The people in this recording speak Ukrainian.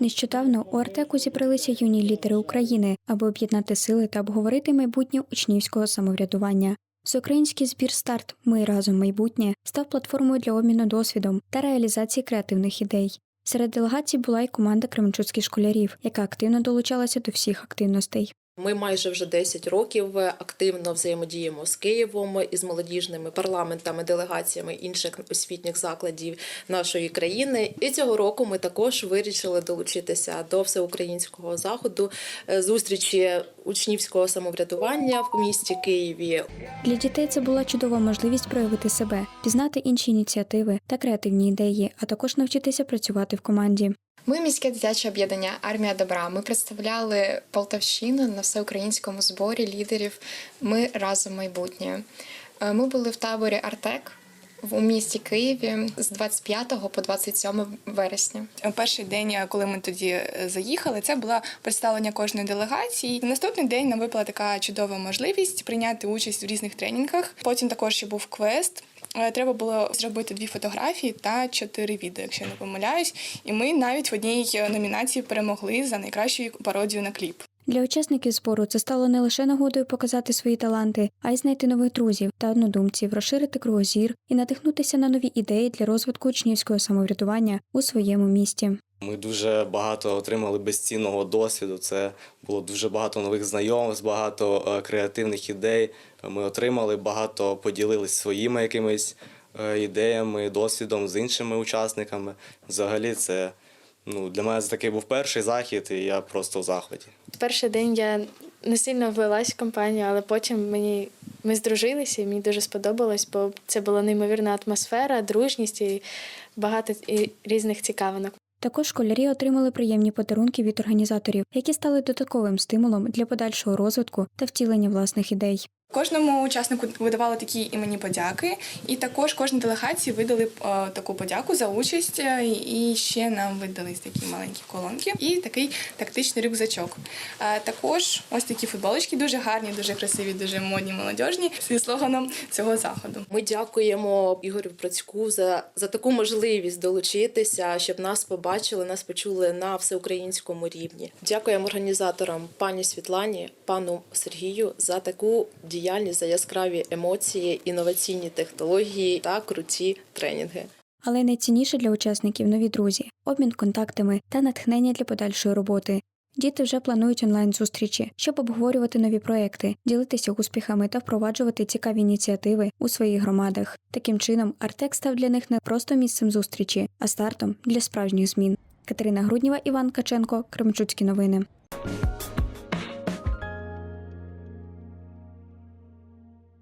Нещодавно у Артеку зібралися юні лідери України, аби об'єднати сили та обговорити майбутнє учнівського самоврядування. Всеукраїнський збір старт Ми разом майбутнє став платформою для обміну досвідом та реалізації креативних ідей. Серед делегацій була й команда кременчуцьких школярів, яка активно долучалася до всіх активностей. Ми майже вже 10 років активно взаємодіємо з Києвом із молодіжними парламентами, делегаціями інших освітніх закладів нашої країни. І цього року ми також вирішили долучитися до всеукраїнського заходу е, зустрічі учнівського самоврядування в місті Києві. Для дітей це була чудова можливість проявити себе, пізнати інші ініціативи та креативні ідеї, а також навчитися працювати в команді. Ми міське дитяче об'єднання Армія добра. Ми представляли Полтавщину на всеукраїнському зборі лідерів. Ми разом майбутнє. Е, Ми були в таборі Артек у місті Києві з 25 по 27 вересня. Перший день, коли ми тоді е, заїхали, це було представлення кожної делегації. Наступний день нам випала така чудова можливість прийняти участь в різних тренінгах. Потім також ще був квест. Е, Треба було зробити дві фотографії та чотири відео, якщо я не помиляюсь. І ми навіть в одній е, номінації перемогли за найкращу пародію на кліп. Для учасників збору це стало не лише нагодою показати свої таланти, а й знайти нових друзів та однодумців, розширити кругозір і надихнутися на нові ідеї для розвитку учнівського самоврядування у своєму місті. Ми дуже багато отримали безцінного досвіду. Це було дуже багато нових знайомств, багато е, креативних ідей. Ми отримали багато поділились своїми якимись е, ідеями, досвідом з іншими учасниками. Взагалі, це ну для мене це такий був перший захід, і я просто в захваті. Перший день я не сильно влилась в компанію, але потім мені ми здружилися, і мені дуже сподобалось, бо це була неймовірна атмосфера, дружність і багато і різних цікавинок. Також школярі отримали приємні подарунки від організаторів, які стали додатковим стимулом для подальшого розвитку та втілення власних ідей. Кожному учаснику видавали такі імені подяки, і також кожній делегації видали е, таку подяку за участь. е, І ще нам видали такі маленькі колонки і такий тактичний рюкзачок. Е, Також ось такі футболочки дуже гарні, дуже красиві, дуже модні, молодіжні зі слоганом цього заходу. Ми дякуємо Ігорю Процьку за, за таку можливість долучитися, щоб нас побачили, нас почули на всеукраїнському рівні. Дякуємо організаторам пані Світлані, пану Сергію за таку діяльність, за яскраві емоції, інноваційні технології та круті тренінги. Але найцінніше для учасників нові друзі, обмін контактами та натхнення для подальшої роботи. Діти вже планують онлайн-зустрічі, щоб обговорювати нові проекти, ділитися успіхами та впроваджувати цікаві ініціативи у своїх громадах. Таким чином, Артек став для них не просто місцем зустрічі, а стартом для справжніх змін. Катерина Грудніва, Іван Каченко, Кременчуцькі новини.